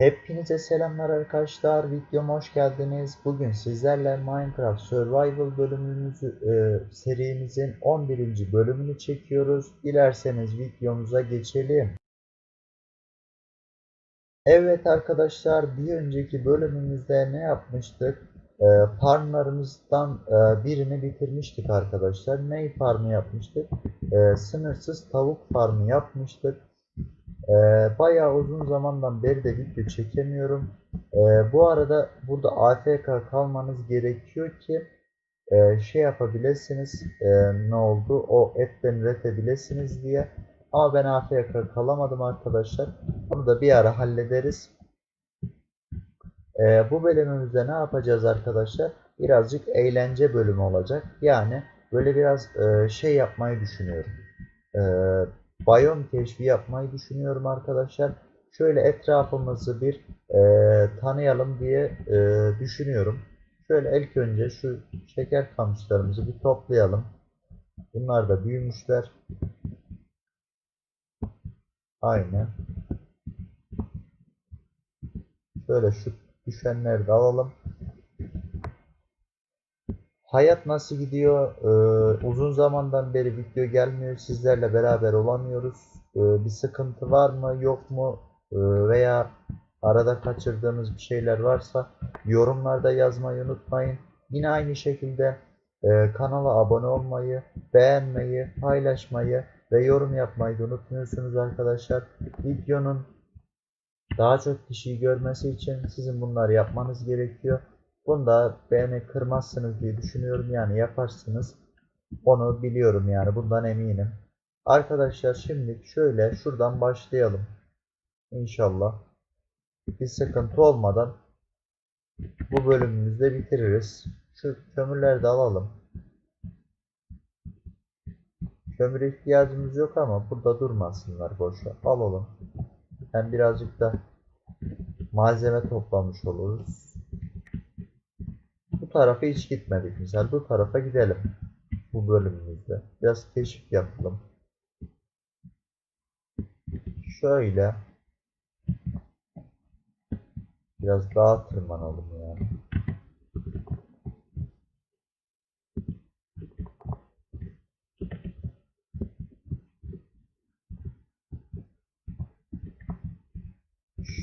Hepinize selamlar arkadaşlar. Videoma hoş geldiniz. Bugün sizlerle Minecraft Survival bölümümüzü e, serimizin 11. bölümünü çekiyoruz. Dilerseniz videomuza geçelim. Evet arkadaşlar bir önceki bölümümüzde ne yapmıştık? E, farmlarımızdan e, birini bitirmiştik arkadaşlar. Ney farmı yapmıştık? E, sınırsız tavuk farmı yapmıştık. Ee, bayağı uzun zamandan beri de video çekemiyorum. Ee, bu arada burada AFK kalmanız gerekiyor ki e, şey yapabilirsiniz. E, ne oldu? O etten üretebilirsiniz diye. Ama ben AFK kalamadım arkadaşlar. Bunu da bir ara hallederiz. Ee, bu bölümümüzde ne yapacağız arkadaşlar? Birazcık eğlence bölümü olacak. Yani böyle biraz e, şey yapmayı düşünüyorum. Ee, Bayom keşfi yapmayı düşünüyorum arkadaşlar. Şöyle etrafımızı bir e, tanıyalım diye e, düşünüyorum. Şöyle ilk önce şu şeker kamışlarımızı bir toplayalım. Bunlar da büyümüşler. Aynen. Şöyle şu düşenleri de alalım. Hayat nasıl gidiyor? Ee, uzun zamandan beri video gelmiyor. Sizlerle beraber olamıyoruz. Ee, bir sıkıntı var mı, yok mu? Ee, veya arada kaçırdığımız bir şeyler varsa yorumlarda yazmayı unutmayın. Yine aynı şekilde e, kanala abone olmayı, beğenmeyi, paylaşmayı ve yorum yapmayı da unutmuyorsunuz arkadaşlar. Videonun daha çok kişiyi görmesi için sizin bunları yapmanız gerekiyor. Bunu da beni kırmazsınız diye düşünüyorum. Yani yaparsınız. Onu biliyorum yani. Bundan eminim. Arkadaşlar şimdi şöyle şuradan başlayalım. İnşallah. Bir sıkıntı olmadan bu bölümümüzü de bitiririz. Şu kömürleri de alalım. Kömür ihtiyacımız yok ama burada durmasınlar boşa. Alalım. Hem birazcık da malzeme toplamış oluruz. Bu tarafa hiç gitmedik misal. Bu tarafa gidelim. Bu bölümümüzde. Biraz keşif yapalım. Şöyle. Biraz daha tırmanalım yani.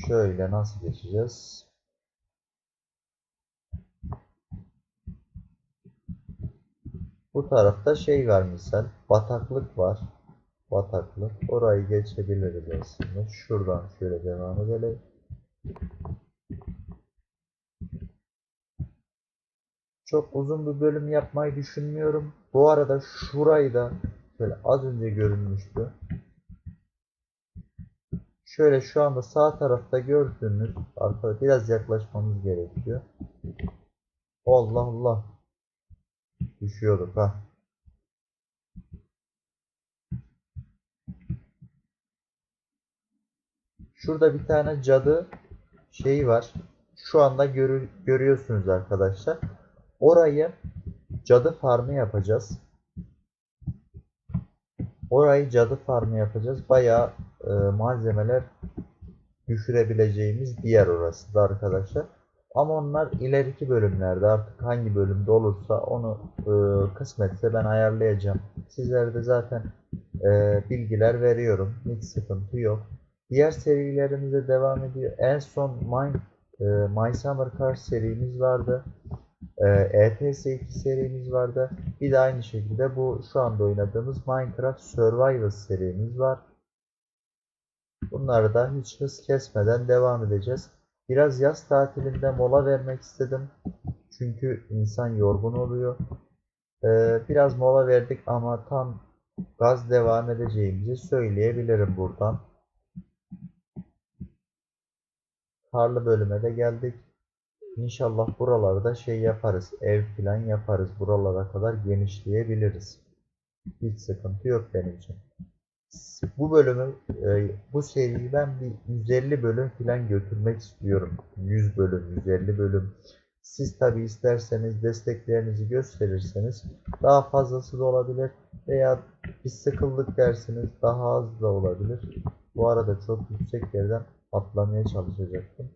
Şöyle nasıl geçeceğiz? Bu tarafta şey var misal. Bataklık var. Bataklık. Orayı geçebiliriz aslında. Şuradan şöyle devam edelim. Çok uzun bir bölüm yapmayı düşünmüyorum. Bu arada şurayı da şöyle az önce görünmüştü. Şöyle şu anda sağ tarafta gördüğünüz arkada biraz yaklaşmamız gerekiyor. Allah Allah. Düşüyorduk ha. Şurada bir tane cadı şeyi var. Şu anda görü görüyorsunuz arkadaşlar. Orayı cadı farmı yapacağız. Orayı cadı farmı yapacağız. Bayağı e, malzemeler düşürebileceğimiz bir yer orası da arkadaşlar. Ama onlar ileriki bölümlerde artık hangi bölümde olursa onu e, kısmetse ben ayarlayacağım. Sizlere de zaten e, bilgiler veriyorum. Hiç sıkıntı yok. Diğer serilerimize devam ediyor. En son Mine, e, My Summer Cars serimiz vardı. E, ETS2 serimiz vardı. Bir de aynı şekilde bu şu anda oynadığımız Minecraft Survival serimiz var. Bunları da hiç hız kesmeden devam edeceğiz. Biraz yaz tatilinde mola vermek istedim. Çünkü insan yorgun oluyor. Ee, biraz mola verdik ama tam gaz devam edeceğimizi söyleyebilirim buradan. Karlı bölüme de geldik. İnşallah buralarda şey yaparız. Ev falan yaparız. Buralara kadar genişleyebiliriz. Hiç sıkıntı yok benim için bu bölümü e, bu seriyi ben bir 150 bölüm falan götürmek istiyorum. 100 bölüm, 150 bölüm. Siz tabi isterseniz desteklerinizi gösterirseniz daha fazlası da olabilir veya bir sıkıldık dersiniz daha az da olabilir. Bu arada çok yüksek yerden atlamaya çalışacaktım.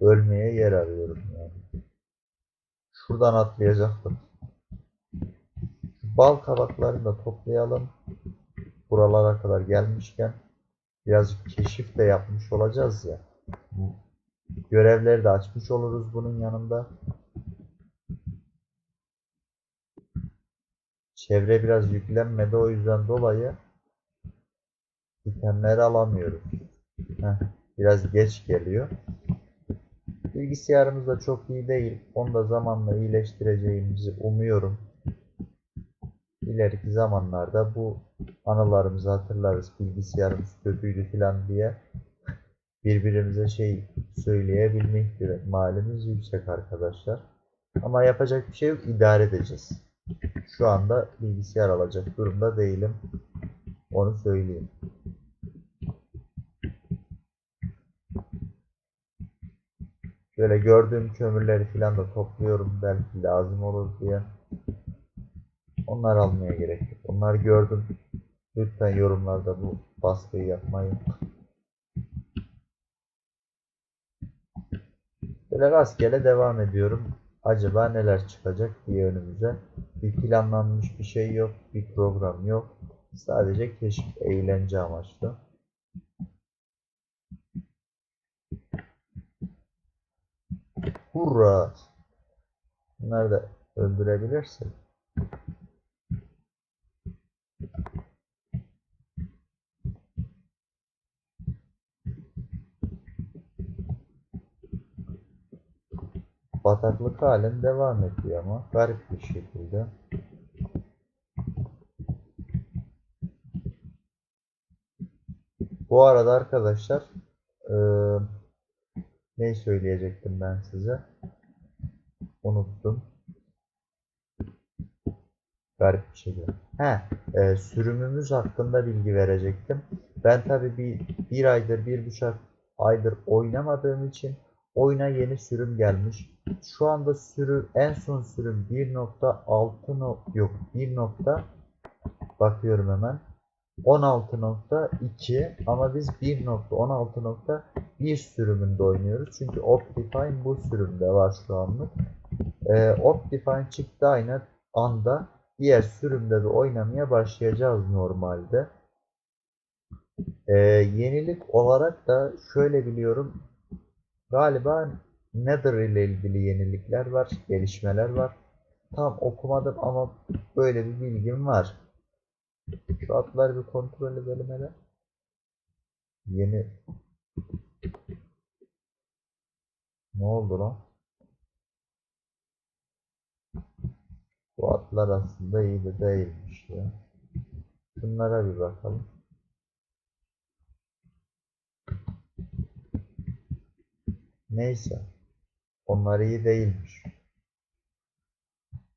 Ölmeye yer arıyorum yani. Şuradan atlayacaktım. Bal kabaklarını da toplayalım. Buralara kadar gelmişken birazcık keşif de yapmış olacağız ya. Görevleri de açmış oluruz bunun yanında. Çevre biraz yüklenmedi o yüzden dolayı itemleri alamıyoruz. Heh, biraz geç geliyor. Bilgisayarımız da çok iyi değil. Onu da zamanla iyileştireceğimizi umuyorum. İleriki zamanlarda bu anılarımızı hatırlarız. Bilgisayarımız kötüydü falan diye birbirimize şey söyleyebilme ihtimalimiz yüksek arkadaşlar. Ama yapacak bir şey yok. idare edeceğiz. Şu anda bilgisayar alacak durumda değilim. Onu söyleyeyim. Şöyle gördüğüm kömürleri falan da topluyorum belki lazım olur diye. Onlar almaya gerek yok. Onları gördüm. Lütfen yorumlarda bu baskıyı yapmayın. Böyle rastgele devam ediyorum. Acaba neler çıkacak diye önümüze. Bir planlanmış bir şey yok. Bir program yok. Sadece keşif, eğlence amaçlı. Hurra! Bunları da öldürebilirsek. Bataklık halen devam ediyor ama garip bir şekilde. Bu arada arkadaşlar eee ne söyleyecektim ben size? Unuttum. Garip bir şekilde. He, e, sürümümüz hakkında bilgi verecektim. Ben tabi bir, bir aydır, bir buçuk aydır oynamadığım için oyuna yeni sürüm gelmiş. Şu anda sürü en son sürüm 1.6 no, yok 1. nokta bakıyorum hemen 16.2 ama biz 1.16.1 sürümünde oynuyoruz. Çünkü Optifine bu sürümde var şu anlık. Ee, Optifine çıktı aynı anda diğer sürümde de oynamaya başlayacağız normalde. Ee, yenilik olarak da şöyle biliyorum galiba Nether ile ilgili yenilikler var, gelişmeler var. Tam okumadım ama böyle bir bilgim var. Şu atları bir kontrol edelim hele. Yeni Ne oldu lan? Bu atlar aslında iyi de değilmiş ya. Şunlara bir bakalım. Neyse. Onlar iyi değilmiş.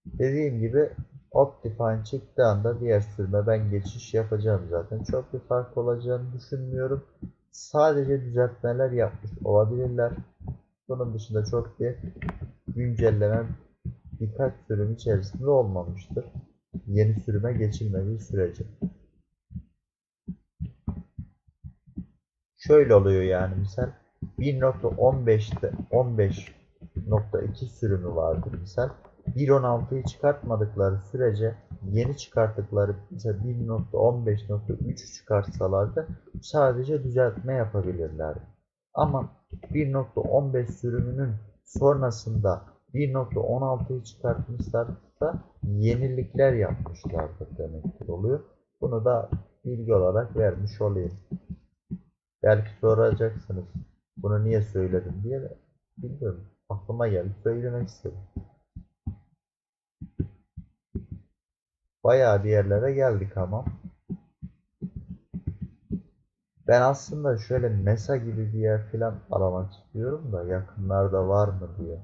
Dediğim gibi Optifine çıktığı anda diğer sürüme ben geçiş yapacağım zaten. Çok bir fark olacağını düşünmüyorum. Sadece düzeltmeler yapmış olabilirler. Bunun dışında çok bir güncelleme birkaç sürüm içerisinde olmamıştır. Yeni sürüme geçilmediği sürece. Şöyle oluyor yani misal 1.15'te 15.2 sürümü vardır misal. 1.16'yı çıkartmadıkları sürece yeni çıkarttıkları mesela 1.15.3 çıkartsalardı sadece düzeltme yapabilirlerdi. Ama 1.15 sürümünün sonrasında 1.16'yı çıkartmışlarsa yenilikler yapmışlardır demektir oluyor. Bunu da bilgi olarak vermiş olayım. Belki soracaksınız bunu niye söyledim diye de bilmiyorum. Aklıma geldi söylemek istedim. Bayağı bir yerlere geldik ama. Ben aslında şöyle Mesa gibi bir yer falan aramak istiyorum da yakınlarda var mı diye.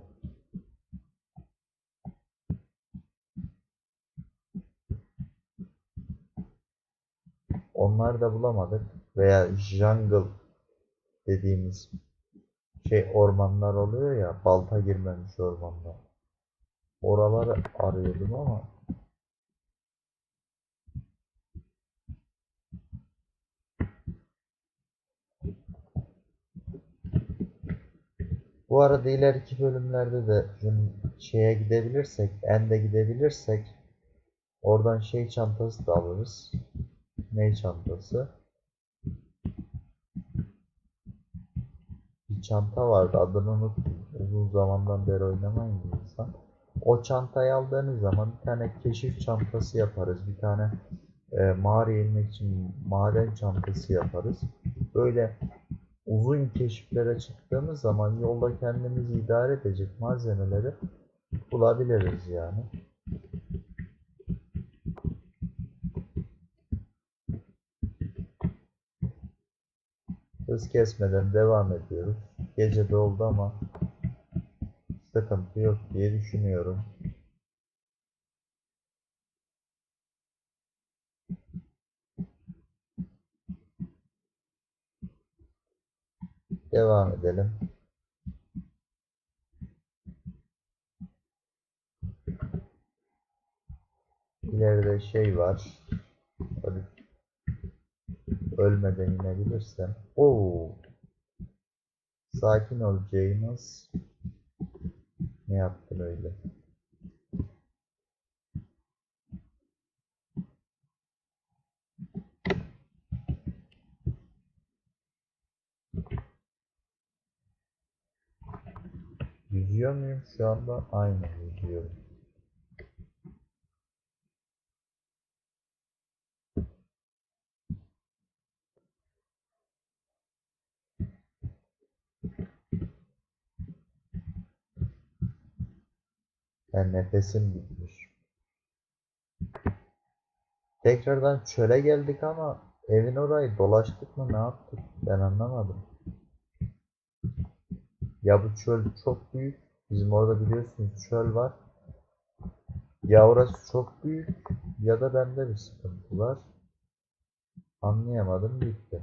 Onlar da bulamadık. Veya jungle dediğimiz şey ormanlar oluyor ya balta girmemiş ormanlar. Oraları arıyordum ama Bu arada ileriki bölümlerde de şeye gidebilirsek, ende gidebilirsek oradan şey çantası da alırız. Ney çantası? Çanta vardı adını unuttum. Uzun zamandan beri oynamayın bir insan. O çantayı aldığınız zaman bir tane keşif çantası yaparız. Bir tane e, mağaraya inmek için maden çantası yaparız. Böyle uzun keşiflere çıktığımız zaman yolda kendimizi idare edecek malzemeleri bulabiliriz yani. Hız kesmeden devam ediyoruz. Gece de oldu ama sıkıntı yok diye düşünüyorum. Devam edelim. İleride şey var. Ölmeden inebilirsem. Oo. Sakin ol James. Ne yaptın öyle? Yüzüyor muyum şu anda? Aynen yüzüyorum. Ben nefesim bitmiş. Tekrardan çöle geldik ama evin orayı dolaştık mı ne yaptık? Ben anlamadım. Ya bu çöl çok büyük. Bizim orada biliyorsunuz çöl var. Ya orası çok büyük ya da bende bir sıkıntı var. Anlayamadım gitti.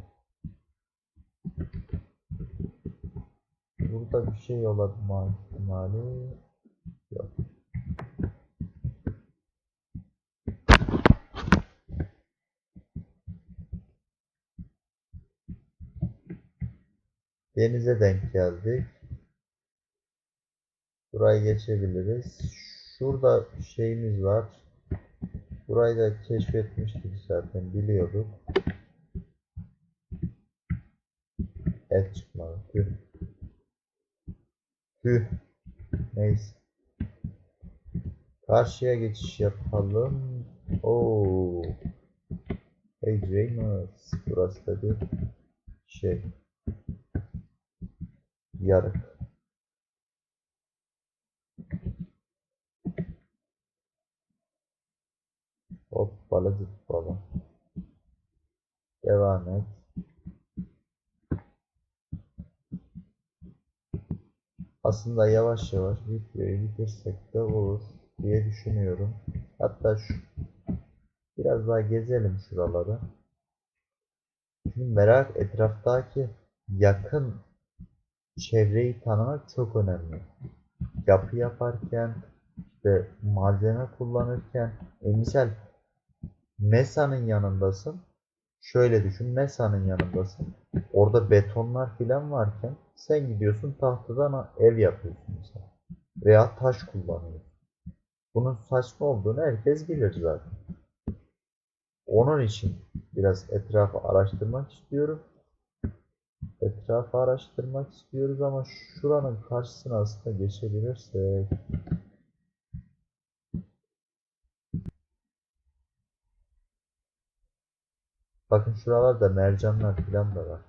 Burada bir şey olma ihtimali yok. Denize denk geldik. Burayı geçebiliriz. Şurada şeyimiz var. Burayı da keşfetmiştik zaten biliyorduk. Et çıkmadı. Tüh. Tüh. Neyse. Karşıya geçiş yapalım. Oo. Hey James. Burası da bir şey. Yarık. Hoppala zıppala. Devam et. Aslında yavaş yavaş videoyu bitirsek de olur diye düşünüyorum. Hatta şu biraz daha gezelim şuraları. Şimdi merak etraftaki yakın çevreyi tanımak çok önemli. Yapı yaparken işte malzeme kullanırken e, misal Mesa'nın yanındasın. Şöyle düşün Mesa'nın yanındasın. Orada betonlar filan varken sen gidiyorsun tahtadan ev yapıyorsun mesela. Veya taş kullanıyorsun. Bunun saçma olduğunu herkes bilir zaten. Onun için biraz etrafı araştırmak istiyorum. Etrafı araştırmak istiyoruz ama şuranın karşısına aslında geçebilirsek Bakın şuralarda mercanlar filan da var.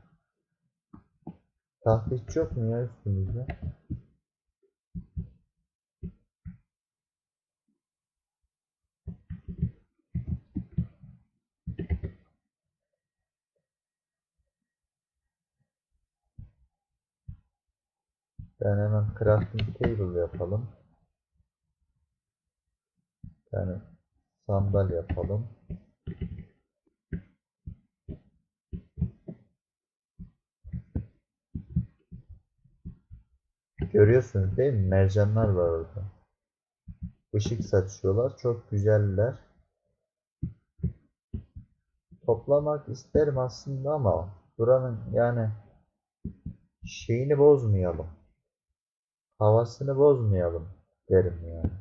Tahta yok mu ya üstümüzde? Ben hemen crafting table yapalım. Yani sandal yapalım. Görüyorsunuz değil mi? Mercanlar var orada. Işık saçıyorlar. Çok güzeller. Toplamak isterim aslında ama buranın yani şeyini bozmayalım. Havasını bozmayalım derim yani.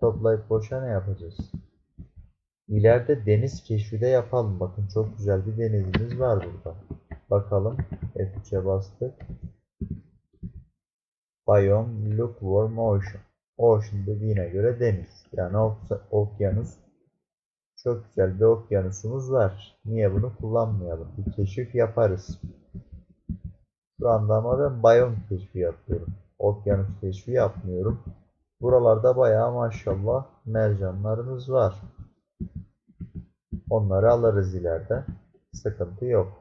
Toplayıp boşa ne yapacağız? İleride deniz keşfi de yapalım. Bakın çok güzel bir denizimiz var burada. Bakalım. F3'e bastık. Biome Lukewarm Ocean. Ocean dediğine göre deniz. Yani ok- okyanus. Çok güzel bir okyanusumuz var. Niye bunu kullanmayalım? Bir keşif yaparız. Şu anda ama ben biyom keşfi yapıyorum. Okyanus keşfi yapmıyorum. Buralarda bayağı maşallah mercanlarımız var. Onları alırız ileride. Sıkıntı yok.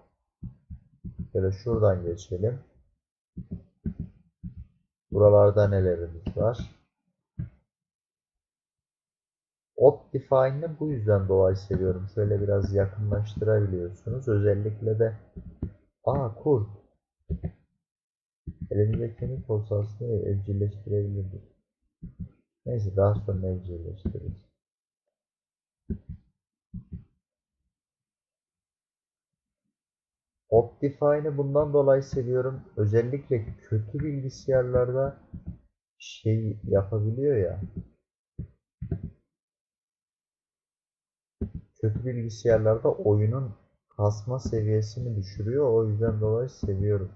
Şöyle şuradan geçelim. Buralarda nelerimiz var? Optifine'ı bu yüzden dolayı seviyorum. Şöyle biraz yakınlaştırabiliyorsunuz. Özellikle de Aa kurt. Elimizde kemik olsa evcilleştirebilirdik. Neyse daha sonra evcilleştiririz. Optifine'ı bundan dolayı seviyorum. Özellikle kötü bilgisayarlarda şey yapabiliyor ya. Kötü bilgisayarlarda oyunun kasma seviyesini düşürüyor. O yüzden dolayı seviyorum.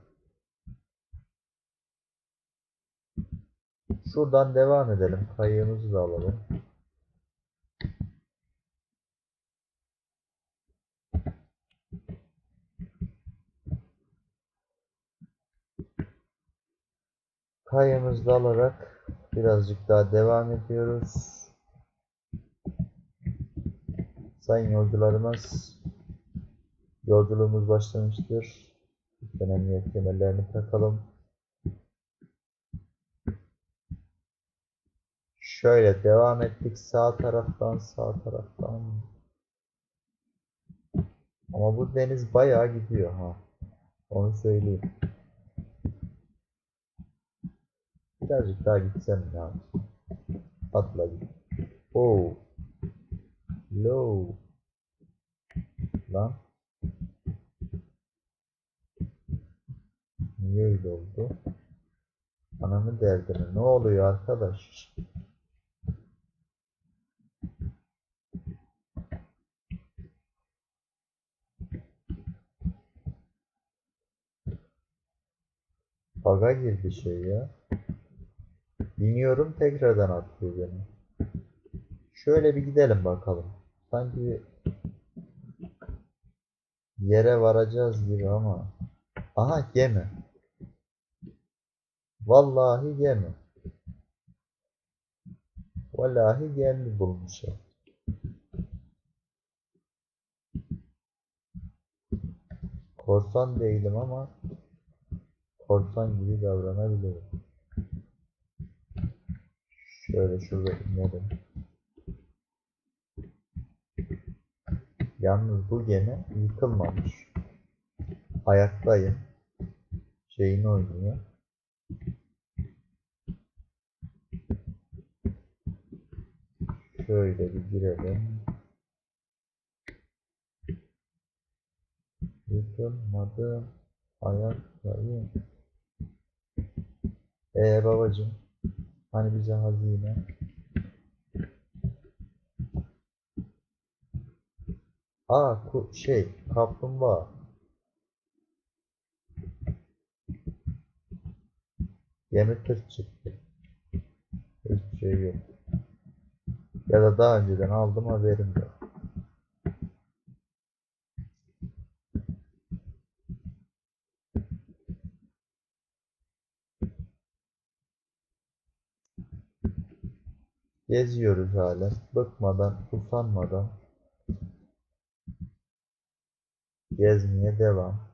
Şuradan devam edelim. Kayığımızı da alalım. Kayığımızı da alarak birazcık daha devam ediyoruz. Sayın yolcularımız, yolculuğumuz başlamıştır. Emniyet kemerlerini takalım. Şöyle devam ettik sağ taraftan sağ taraftan. Ama bu deniz bayağı gidiyor ha. Onu söyleyeyim. Birazcık daha gitsem ya. Atla git. Oh. Low. Lan. Niye öyle oldu? Ananı derdine. Ne oluyor arkadaş? Baga girdi şey ya. Biniyorum tekrardan atıyor beni. Şöyle bir gidelim bakalım. Sanki yere varacağız gibi ama. Aha gemi. Vallahi gemi. Vallahi gemi bulmuşum. Korsan değilim ama korsan gibi davranabilirim. Şöyle şurada inelim. Yalnız bu gemi yıkılmamış. Ayaktayım. Şeyini oynuyor. Şöyle bir girelim. Yıkılmadım. Ayaktayım. Ee babacım. Hani bize hazine. Aa şey kaplumbağa. Gemi tır çıktı. Hiçbir şey yok. Ya da daha önceden aldım haberim yok. Geziyoruz hala. Bıkmadan, usanmadan. Gezmeye devam.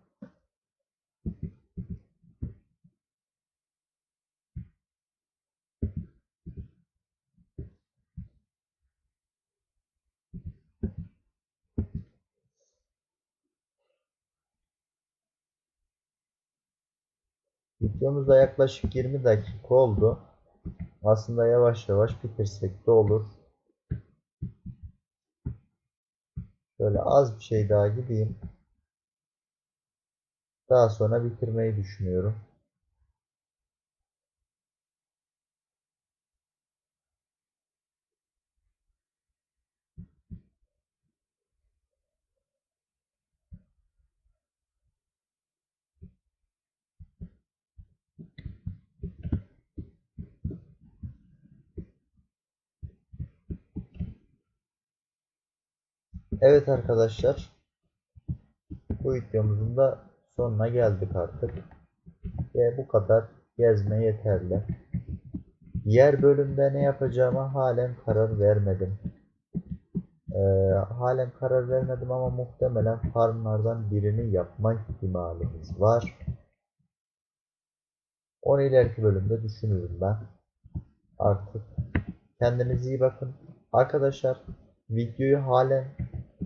Videomuz yaklaşık 20 dakika oldu. Aslında yavaş yavaş bitirsek de olur. Şöyle az bir şey daha gideyim. Daha sonra bitirmeyi düşünüyorum. Evet arkadaşlar. Bu videomuzun da sonuna geldik artık. Ve bu kadar gezme yeterli. Diğer bölümde ne yapacağıma halen karar vermedim. Ee, halen karar vermedim ama muhtemelen farmlardan birini yapma ihtimalimiz var. Onu ileriki bölümde düşünürüm ben. Artık kendinize iyi bakın. Arkadaşlar videoyu halen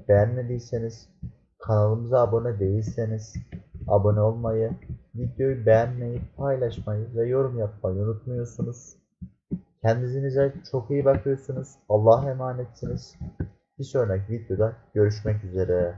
beğenmediyseniz kanalımıza abone değilseniz abone olmayı, videoyu beğenmeyi, paylaşmayı ve yorum yapmayı unutmuyorsunuz. Kendinize çok iyi bakıyorsunuz. Allah'a emanetsiniz. Bir sonraki videoda görüşmek üzere.